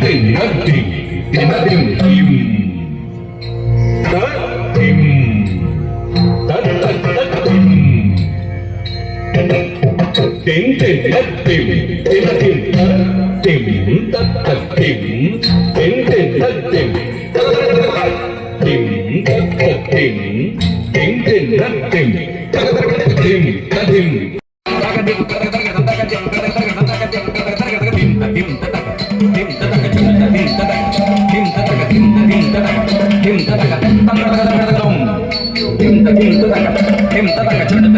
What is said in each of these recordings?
Tinating, tinating tim. tìm tìm tìm tìm tìm tìm tìm tìm tìm tìm tìm tìm tìm tìm tìm Tatatim. 你唔得，但 itu sangat.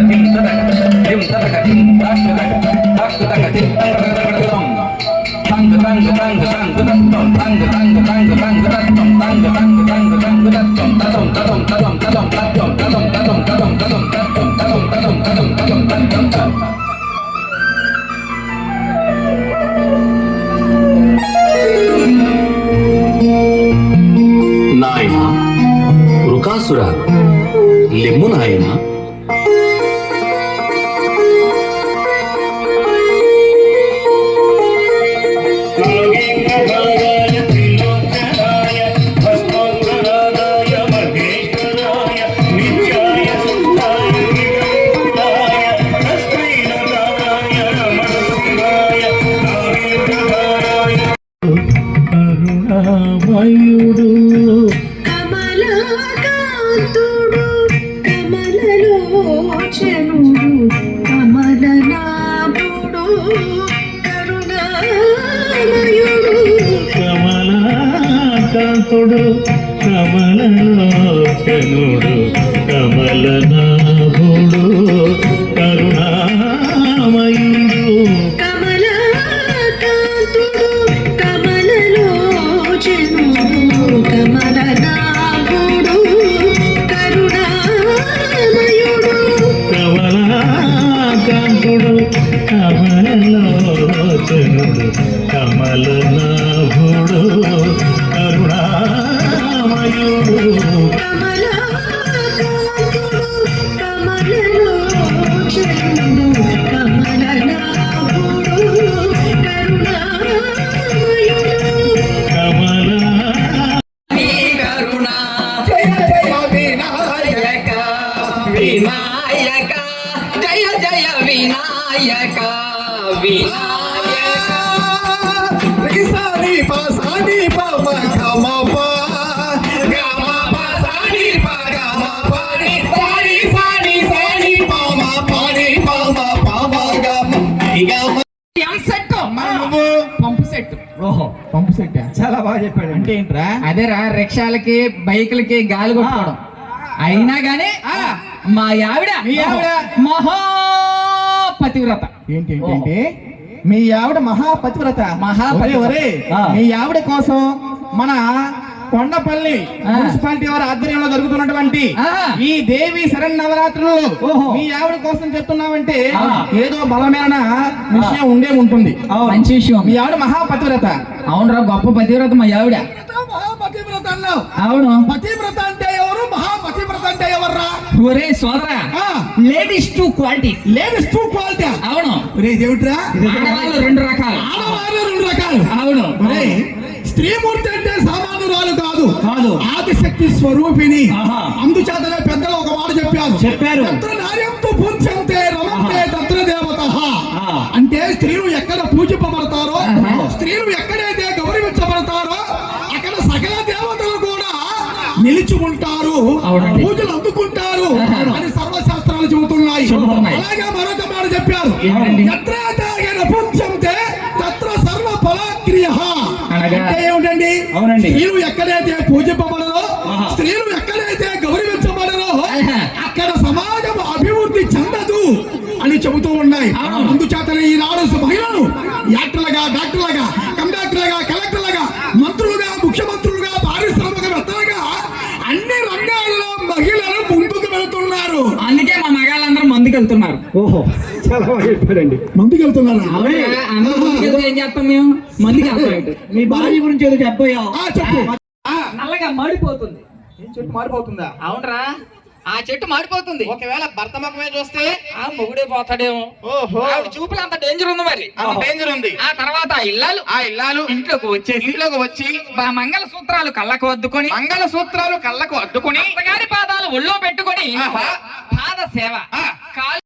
Vinayaka Vinayaka. సాని పా సాని పా పా గమ పా. గమ పా సాని పా గమ పా ని సాని సాని సాని పా మా పా ని పా మా పా మా గమ ని గమ సెట్ పంపు సెట్. ఓహో. పంపు సెట్ చాలా బాగా చెప్పాడు. అంటే ఏంట్రా? అదేరా రిక్షాలకి బైకులకి గాలి కొట్టుకోవడం. అయినా గానీ మా ఆవిడ. మీ ఆవిడ? మహా పతివ్రత ఏంటి ఏంటి ఏంటి? మీ ఆవిడ మహాపతివ్రత. ఆ. మీ ఆవిడ కోసం మన కొండపల్లి. మున్సిపాలిటీ వారి ఆధ్వర్యంలో జరుగుతున్నటువంటి. ఈ దేవి శరణ్ నవరాత్రులు ఓహో. మీ ఆవిడ కోసం చెప్తున్నామంటే. ఏదో బలమైన విషయం ఉండే ఉంటుంది. మంచి విషయం. మీ ఆవిడ మహాపతివ్రత. అవునరా గొప్ప పతివ్రత మా ఆవిడ. అవును. పతివ్రత అంటే అంటే ఎవర్రా? ఒరే సోదరా. Ladies to quality ladies to quality అవును. ఒరే దేవుట్రా ఆడవాళ్ళు రెండు రకాలు. ఆడవాళ్ళు రెండు రకాలు. అవును. ఒరే స్త్రీమూర్తి అంటే సామాన్యురాలు కాదు. కాదు. ఆదిశక్తి స్వరూపిణి. అందుచేతనే పెద్దలు ఒక మాట చెప్పారు. చెప్పారు. నార్యంతో పూజ్యంతే రమంతే తత్ర దేవత. అంటే స్త్రీలు ఎక్కడ పూజింపబడతారో. స్త్రీలు నిలిచి ఉంటారు. పూజలు అందుకుంటారు. అని సర్వశాస్త్రాలు చెబుతున్నాయి. అలాగే మరొక మాట చెప్పారు. తత్ర సర్వ ఫలాక్రియ? అంటే ఏమిటండి? అవునండి. స్త్రీలు ఎక్కడైతే పూజింపబడదో స్త్రీలు ఎక్కడైతే గౌరవించబడరో అక్కడ సమాజం అభివృద్ధి చెందదు అని చెబుతూ ఉన్నాయి. అందుచేతనే ఈనాడు మహిళలు యాక్టర్లుగా డాక్టర్లుగా వెళ్తున్నారు ఓహో. చాలా బాగా చెప్పారండి. ముందుకు వెళ్తున్నారా ఏం చేస్తాం మేము? మందుకి వెళ్తాం మీ భార్య గురించి ఏదో చెప్పాయా ఆ, చెప్పు. నల్లగా మాడిపోతుంది చెట్టు మారిపోతుందా? అవునరా. ఆ చెట్టు మాడిపోతుంది. ఒకవేళ భర్త ముఖమే చూస్తే ఆ మొగుడే పోతాడేమో. ఓహో. ఆవిడ చూపులు అంత డేంజర్ ఉంది మరి. అంత డేంజర్ ఉంది. ఆ తర్వాత ఆ ఇల్లాలు. ఆ ఇల్లాలు ఇంట్లోకి వచ్చేసి ఇంట్లోకి వచ్చి మంగళ సూత్రాలు కళ్ళకు వద్దుకొని మంగళ సూత్రాలు కళ్ళకు అడ్డుకొని అత్తగారి పాదాలు ఒళ్ళో పెట్టుకొని. పాద సేవ. కాలు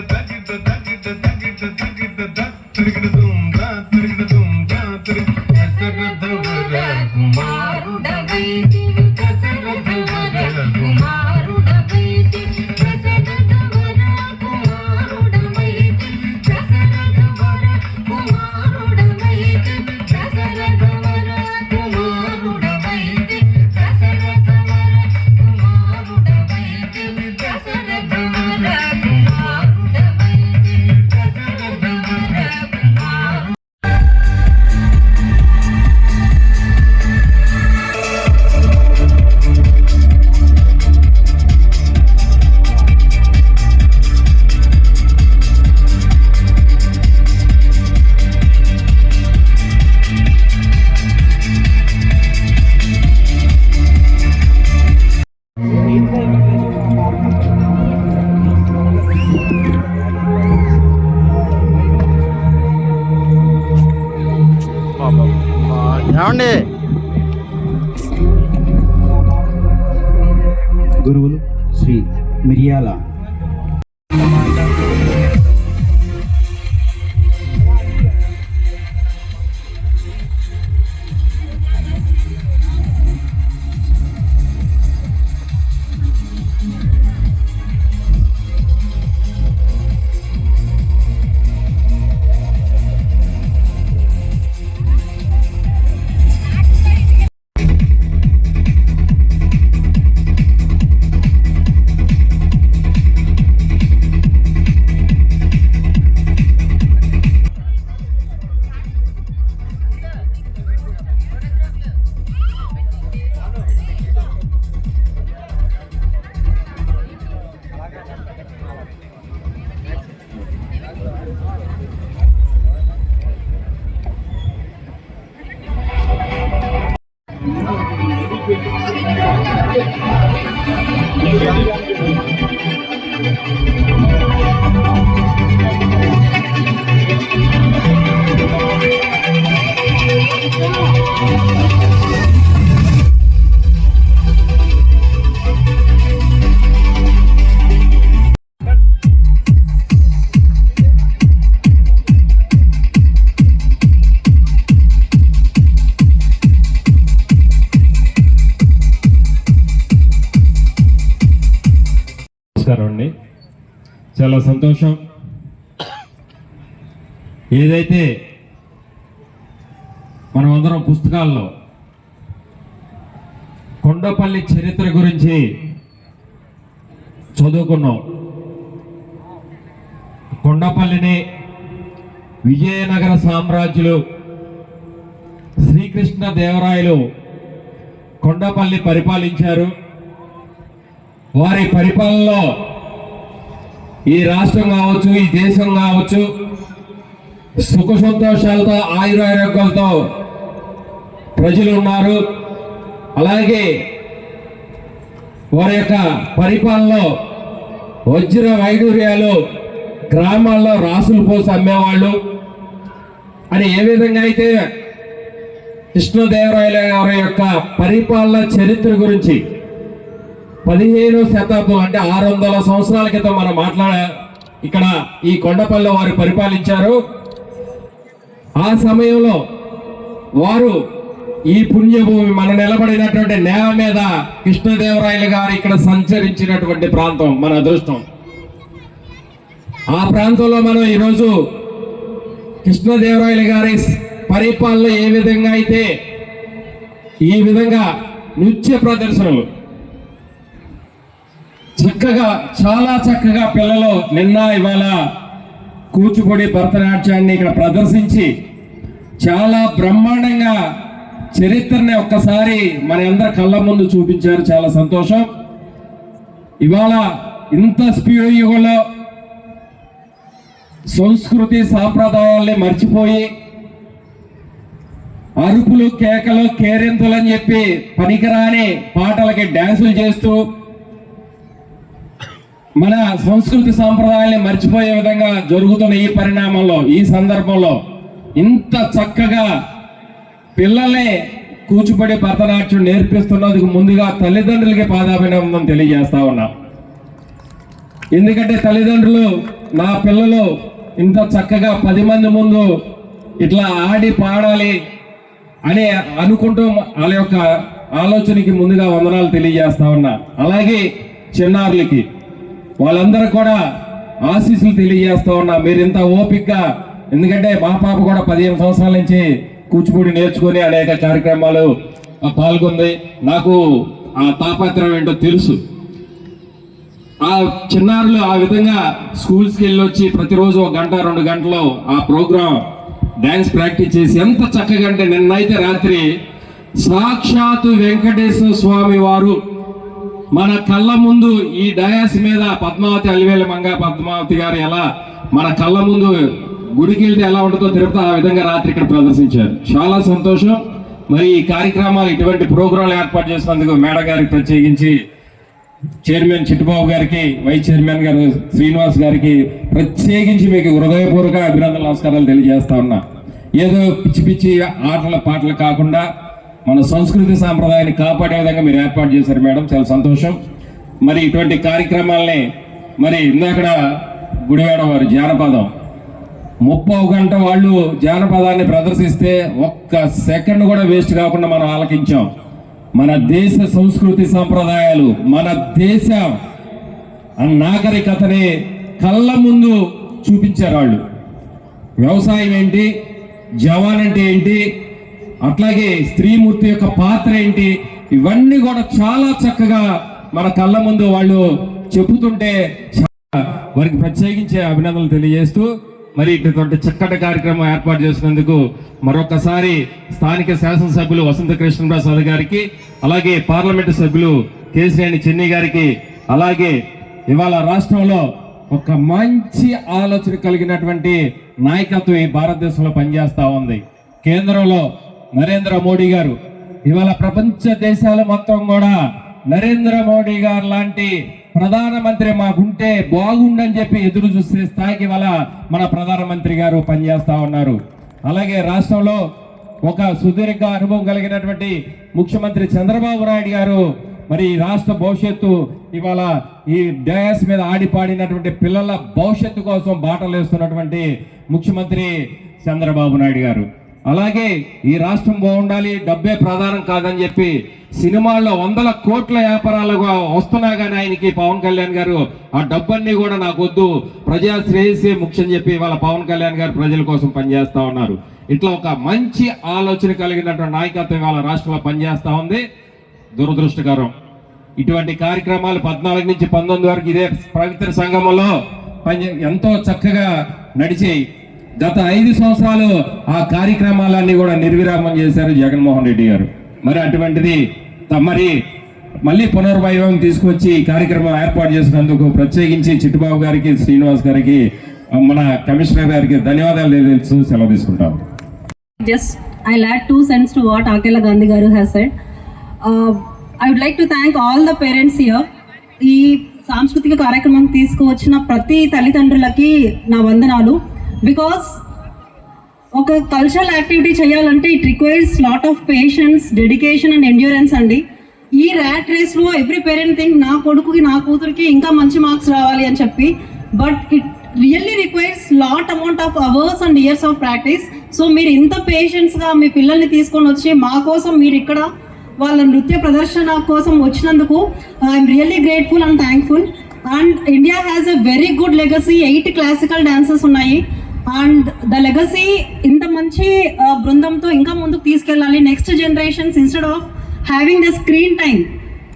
the bedroom. చేసేవాడిని చాలా సంతోషం. ఏదైతే మనం అందరం పుస్తకాల్లో కొండపల్లి చరిత్ర గురించి చదువుకున్నాం. కొండపల్లిని విజయనగర సామ్రాజ్యులు శ్రీకృష్ణ దేవరాయలు కొండపల్లి పరిపాలించారు. వారి పరిపాలనలో ఈ రాష్ట్రం కావచ్చు ఈ దేశం కావచ్చు సుఖ సంతోషాలతో ఆయురారోగ్యాలతో ప్రజలు ఉన్నారు. అలాగే వారి యొక్క పరిపాలనలో వజ్ర వైడూర్యాలు గ్రామాల్లో రాసులు పోసి అమ్మేవాళ్ళు. అని ఏ విధంగా అయితే కృష్ణదేవరాయల గారి యొక్క పరిపాలన చరిత్ర గురించి పదిహేను శతాబ్దం అంటే ఆరు వందల సంవత్సరాల క్రితం మనం మాట్లాడ ఇక్కడ ఈ కొండపల్లి వారు పరిపాలించారు. ఆ సమయంలో వారు ఈ పుణ్యభూమి మన నిలబడినటువంటి నేల మీద కృష్ణదేవరాయలు గారు ఇక్కడ సంచరించినటువంటి ప్రాంతం మన అదృష్టం. ఆ ప్రాంతంలో మనం ఈరోజు కృష్ణదేవరాయలు గారి పరిపాలన ఏ విధంగా అయితే ఈ విధంగా నృత్య ప్రదర్శనలు చక్కగా చాలా చక్కగా పిల్లలు నిన్న ఇవాళ కూచిపూడి భరతనాట్యాన్ని ఇక్కడ ప్రదర్శించి చాలా బ్రహ్మాండంగా చరిత్రని ఒక్కసారి మన అందరి కళ్ళ ముందు చూపించారు. చాలా సంతోషం. ఇవాళ ఇంత స్పీడ్ యుగంలో సంస్కృతి సాంప్రదాయాల్ని మర్చిపోయి అరుపులు కేకలు కేరింతలు అని చెప్పి పనికిరాని పాటలకి డ్యాన్సులు చేస్తూ మన సంస్కృతి సాంప్రదాయాన్ని మర్చిపోయే విధంగా జరుగుతున్న ఈ పరిణామంలో ఈ సందర్భంలో ఇంత చక్కగా పిల్లల్ని కూచిపడి భరతనాట్యం నేర్పిస్తున్నందుకు ముందుగా తల్లిదండ్రులకి పాదాభినందనం తెలియజేస్తా ఉన్నా. ఎందుకంటే తల్లిదండ్రులు నా పిల్లలు ఇంత చక్కగా పది మంది ముందు ఇట్లా ఆడి పాడాలి అని అనుకుంటూ వాళ్ళ యొక్క ఆలోచనకి ముందుగా వందనాలు తెలియజేస్తా ఉన్నా. అలాగే చిన్నారులకి. వాళ్ళందరూ కూడా ఆశీస్సులు తెలియజేస్తూ ఉన్నా. మీరు ఇంత ఓపిక్గా ఎందుకంటే మా పాప కూడా పదిహేను సంవత్సరాల నుంచి కూచిపూడి నేర్చుకుని అనేక కార్యక్రమాలు పాల్గొంది. నాకు ఆ తాపత్రం ఏంటో తెలుసు. ఆ చిన్నారులు ఆ విధంగా స్కూల్స్కి వెళ్ళి వచ్చి ప్రతిరోజు ఒక గంట రెండు గంటలు ఆ ప్రోగ్రాం డ్యాన్స్ ప్రాక్టీస్ చేసి ఎంత చక్కగా అంటే నిన్నైతే రాత్రి సాక్షాత్తు వెంకటేశ్వర స్వామి వారు మన కళ్ళ ముందు ఈ డయాస్ మీద పద్మావతి అలివేల మంగ పద్మావతి గారు ఎలా మన కళ్ళ ముందు గుడికి వెళ్తే ఎలా ఉంటుందో తిరుపతి ఆ విధంగా రాత్రి ఇక్కడ ప్రదర్శించారు. చాలా సంతోషం. మరి ఈ కార్యక్రమాలు ఇటువంటి ప్రోగ్రాంలు ఏర్పాటు చేసినందుకు మేడ గారికి ప్రత్యేకించి చైర్మన్ చిట్టుబాబు గారికి వైస్ చైర్మన్ గారు శ్రీనివాస్ గారికి ప్రత్యేకించి మీకు హృదయపూర్వక అభినందన నమస్కారాలు తెలియజేస్తా ఉన్నా. ఏదో పిచ్చి పిచ్చి ఆటల పాటలు కాకుండా మన సంస్కృతి సాంప్రదాయాన్ని కాపాడే విధంగా మీరు ఏర్పాటు చేశారు మేడం. చాలా సంతోషం. మరి ఇటువంటి కార్యక్రమాల్ని మరి ఇందాకడ గుడివాడ వారు జానపదం. ముప్పై గంట వాళ్ళు జానపదాన్ని ప్రదర్శిస్తే ఒక్క సెకండ్ కూడా వేస్ట్ కాకుండా మనం ఆలకించాం. మన దేశ సంస్కృతి సాంప్రదాయాలు మన దేశ నాగరికతని కళ్ళ ముందు చూపించారు వాళ్ళు. వ్యవసాయం ఏంటి? జవాన్ అంటే ఏంటి? అట్లాగే స్త్రీమూర్తి యొక్క పాత్ర ఏంటి? ఇవన్నీ కూడా చాలా చక్కగా మన కళ్ళ ముందు వాళ్ళు చెబుతుంటే చాలా వారికి ప్రత్యేకించే అభినందనలు తెలియజేస్తూ మరి ఇటువంటి చక్కటి కార్యక్రమం ఏర్పాటు చేసినందుకు మరొకసారి స్థానిక శాసనసభ్యులు వసంత కృష్ణప్రసాద్ గారికి అలాగే పార్లమెంటు సభ్యులు కేసినేని చెన్ని గారికి అలాగే ఇవాళ రాష్ట్రంలో ఒక మంచి ఆలోచన కలిగినటువంటి నాయకత్వం ఈ భారతదేశంలో పనిచేస్తూ ఉంది. కేంద్రంలో నరేంద్ర మోడీ గారు. ఇవాళ ప్రపంచ దేశాల మొత్తం కూడా నరేంద్ర మోడీ గారు లాంటి ప్రధానమంత్రి మాకుంటే బాగుండని చెప్పి ఎదురు చూసే స్థాయికి ఇవాళ మన ప్రధానమంత్రి గారు పనిచేస్తూ ఉన్నారు. అలాగే రాష్ట్రంలో ఒక సుదీర్ఘ అనుభవం కలిగినటువంటి ముఖ్యమంత్రి చంద్రబాబు నాయుడు గారు మరి ఈ రాష్ట్ర భవిష్యత్తు ఇవాళ ఈ డయాస్ మీద ఆడిపాడినటువంటి పిల్లల భవిష్యత్తు కోసం బాటలు వేస్తున్నటువంటి ముఖ్యమంత్రి చంద్రబాబు నాయుడు గారు. అలాగే ఈ రాష్ట్రం బాగుండాలి డబ్బే ప్రధానం కాదని చెప్పి సినిమాల్లో వందల కోట్ల వ్యాపారాలుగా వస్తున్నా కానీ ఆయనకి పవన్ కళ్యాణ్ గారు ఆ డబ్బన్నీ కూడా నాకు వద్దు ప్రజా శ్రేయస్సే ముఖ్యం చెప్పి వాళ్ళ పవన్ కళ్యాణ్ గారు ప్రజల కోసం పనిచేస్తూ ఉన్నారు. ఇట్లా ఒక మంచి ఆలోచన కలిగినటువంటి నాయకత్వం వాళ్ళ రాష్ట్రంలో పనిచేస్తూ ఉంది. దురదృష్టకరం. ఇటువంటి కార్యక్రమాలు పద్నాలుగు నుంచి పంతొమ్మిది వరకు ఇదే పవిత్ర సంఘంలో పని ఎంతో చక్కగా నడిచాయి. గత ఐదు సంవత్సరాలు ఆ కార్యక్రమాలన్నీ కూడా నిర్విరామం చేశారు జగన్మోహన్ రెడ్డి గారు. మరి అటువంటిది మరి మళ్ళీ పునర్వైభవం తీసుకొచ్చి ఈ కార్యక్రమం ఏర్పాటు చేసినందుకు ప్రత్యేకించి చిట్టుబాబు గారికి శ్రీనివాస్ గారికి మన కమిషనర్ గారికి ధన్యవాదాలు తెలుసు సెలవు తీసుకుంటాం. Just I add two cents to what Akela Gandhi garu has said I would like to thank all the parents here ఈ సాంస్కృతిక కార్యక్రమం తీసుకువచ్చిన ప్రతి తల్లిదండ్రులకి నా వందనాలు. బికాస్ ఒక కల్చరల్ యాక్టివిటీ చేయాలంటే it requires lot of patience dedication and endurance అండి. ఈ ర్యాట్ రేస్లో ఎవ్రీ పేరెంట్ థింక్ నా కొడుకుకి నా కూతురికి ఇంకా మంచి మార్క్స్ రావాలి అని చెప్పి but it really requires lot amount of hours and years of practice so మీరు ఇంత పేషెన్స్గా మీ పిల్లల్ని తీసుకొని వచ్చి మా కోసం మీరు ఇక్కడ వాళ్ళ నృత్య ప్రదర్శన కోసం వచ్చినందుకు I'm really grateful and thankful and India has a very good legacy eight classical dances ఉన్నాయి. అండ్ ద లెగసీ ఇంత మంచి బృందంతో ఇంకా ముందుకు తీసుకెళ్ళాలి. Next generations instead of having the screen time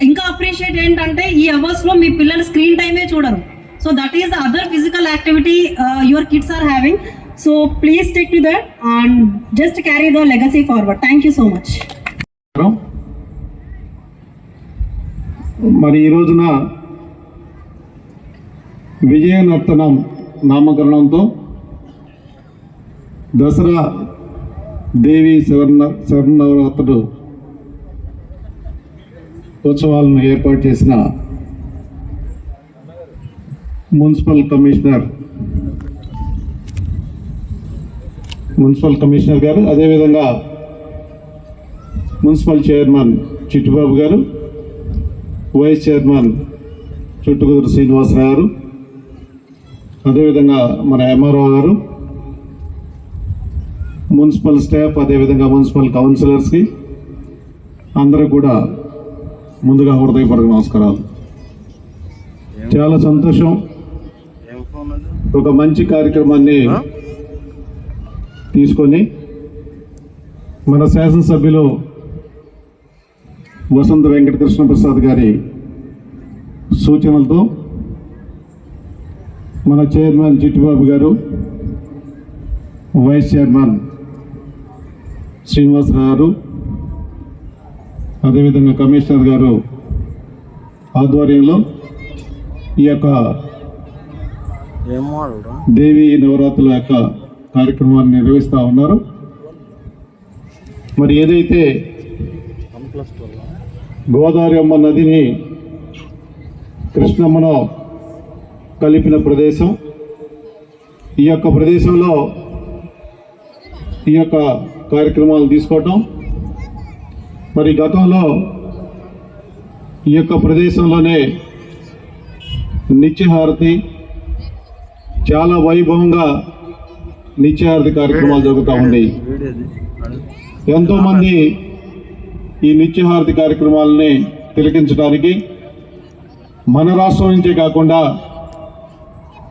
ఇంకా అప్రిషియేట్ ఏంటంటే ఈ అవర్స్లో మీ పిల్లలు స్క్రీన్ టైమే చూడరు. So that is other physical activity your kids are having so please take to that and just carry the legacy forward thank you so much మరి ఈ రోజున విజయనర్తనం నామకరణంతో దసరా దేవి శరణ శరణవరాత్రుడు ఉత్సవాలను ఏర్పాటు చేసిన మున్సిపల్ కమిషనర్ మున్సిపల్ కమిషనర్ గారు అదేవిధంగా మున్సిపల్ చైర్మన్ చిట్టుబాబు గారు vice chairman Chuttukuduru Srinivasarao గారు అదేవిధంగా మన ఎంఆర్ఓ గారు మున్సిపల్ స్టాఫ్ అదేవిధంగా మున్సిపల్ కౌన్సిలర్స్కి అందరూ కూడా ముందుగా హృదయపూర్వక నమస్కారాలు. చాలా సంతోషం. ఒక మంచి కార్యక్రమాన్ని తీసుకొని మన శాసనసభ్యులు వసంత వెంకటకృష్ణ ప్రసాద్ గారి సూచనలతో మన చైర్మన్ చిట్టిబాబు గారు వైస్ చైర్మన్ శ్రీనివాస్ గారు అదేవిధంగా కమిషనర్ గారు ఆధ్వర్యంలో ఈ యొక్క దేవి నవరాత్రుల యొక్క కార్యక్రమాన్ని నిర్వహిస్తూ ఉన్నారు. మరి ఏదైతే గోదావరి అమ్మ నదిని కృష్ణమ్మను కలిపిన ప్రదేశం ఈ యొక్క ప్రదేశంలో ఈ యొక్క కార్యక్రమాలు తీసుకోవటం. మరి గతంలో ఈ యొక్క ప్రదేశంలోనే నిత్యహారతి చాలా వైభవంగా నిత్యహారతి కార్యక్రమాలు జరుగుతూ ఉండేవి ఎంతోమంది ఈ నిత్యహారతి కార్యక్రమాలని తిలకించడానికి మన రాష్ట్రం నుంచే కాకుండా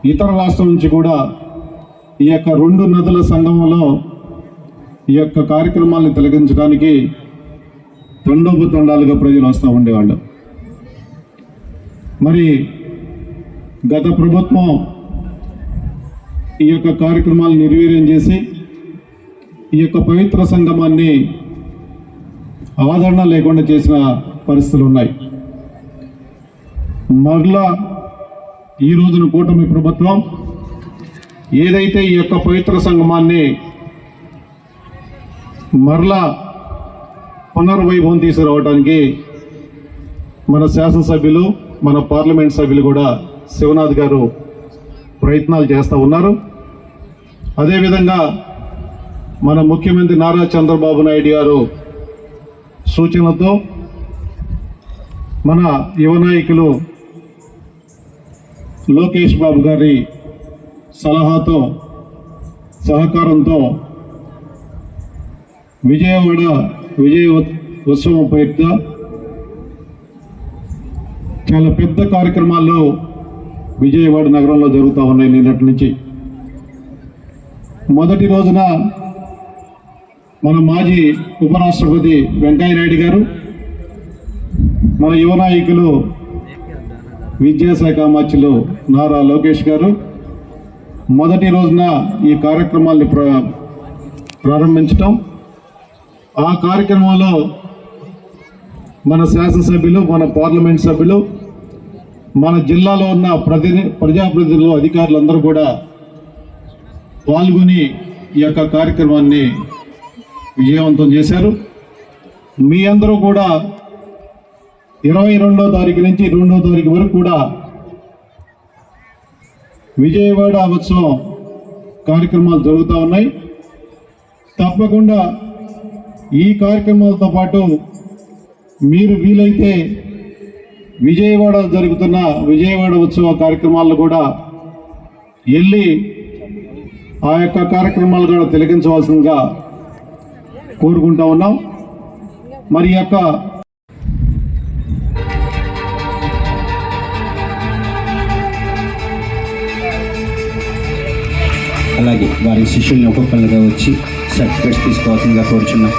ఇతర రాష్ట్రం నుంచి కూడా ఈ యొక్క రెండు నదుల సంగమంలో ఈ యొక్క కార్యక్రమాలను తిలకించడానికి తండోపతండాలుగా ప్రజలు వస్తూ ఉండేవాళ్ళు. మరి గత ప్రభుత్వం ఈ యొక్క కార్యక్రమాలు నిర్వీర్యం చేసి ఈ యొక్క పవిత్ర సంగమాన్ని ఆదరణ లేకుండా చేసిన పరిస్థితులు ఉన్నాయి. మరలా ఈ రోజున కూటమి ప్రభుత్వం ఏదైతే ఈ యొక్క పవిత్ర సంగమాన్ని మరలా పునర్వైభవం తీసుకురావడానికి మన శాసనసభ్యులు మన పార్లమెంట్ సభ్యులు కూడా శివనాథ్ గారు ప్రయత్నాలు చేస్తూ ఉన్నారు. అదేవిధంగా మన ముఖ్యమంత్రి నారా చంద్రబాబు నాయుడు గారు సూచనతో మన యువ నాయకులు లోకేష్ బాబు గారి సలహాతో సహకారంతో విజయవాడ విజయ ఉత్- ఉత్సవం పేరుతో చాలా పెద్ద కార్యక్రమాల్లో విజయవాడ నగరంలో జరుగుతూ ఉన్నాయి నిన్నటి నుంచి. మొదటి రోజున మన మాజీ ఉపరాష్ట్రపతి వెంకయ్యనాయుడు గారు మన యువ నాయకులు విద్యాశాఖ మంత్రులు నారా లోకేష్ గారు మొదటి రోజున ఈ కార్యక్రమాల్ని ప్ర ప్రారంభించటం ఆ కార్యక్రమంలో మన శాసనసభ్యులు మన పార్లమెంట్ సభ్యులు మన జిల్లాలో ఉన్న ప్రతిని ప్రజాప్రతినిధులు అధికారులందరూ కూడా పాల్గొని ఈ యొక్క కార్యక్రమాన్ని విజయవంతం చేశారు. మీ అందరూ కూడా ఇరవై రెండో తారీఖు నుంచి రెండో తారీఖు వరకు కూడా విజయవాడ ఉత్సవం కార్యక్రమాలు జరుగుతూ ఉన్నాయి. తప్పకుండా ఈ కార్యక్రమాలతో పాటు మీరు వీలైతే విజయవాడ జరుగుతున్న విజయవాడ ఉత్సవ కార్యక్రమాల్లో కూడా వెళ్ళి ఆ యొక్క కార్యక్రమాలు కూడా తిలకించవలసిందిగా కోరుకుంటా ఉన్నాం. మరి యొక్క అలాగే వారి శిష్యుల్ని ఒక్కొక్కరిగా వచ్చి సర్టిఫికేట్స్ తీసుకోవాల్సిందిగా కోరుచున్నాం.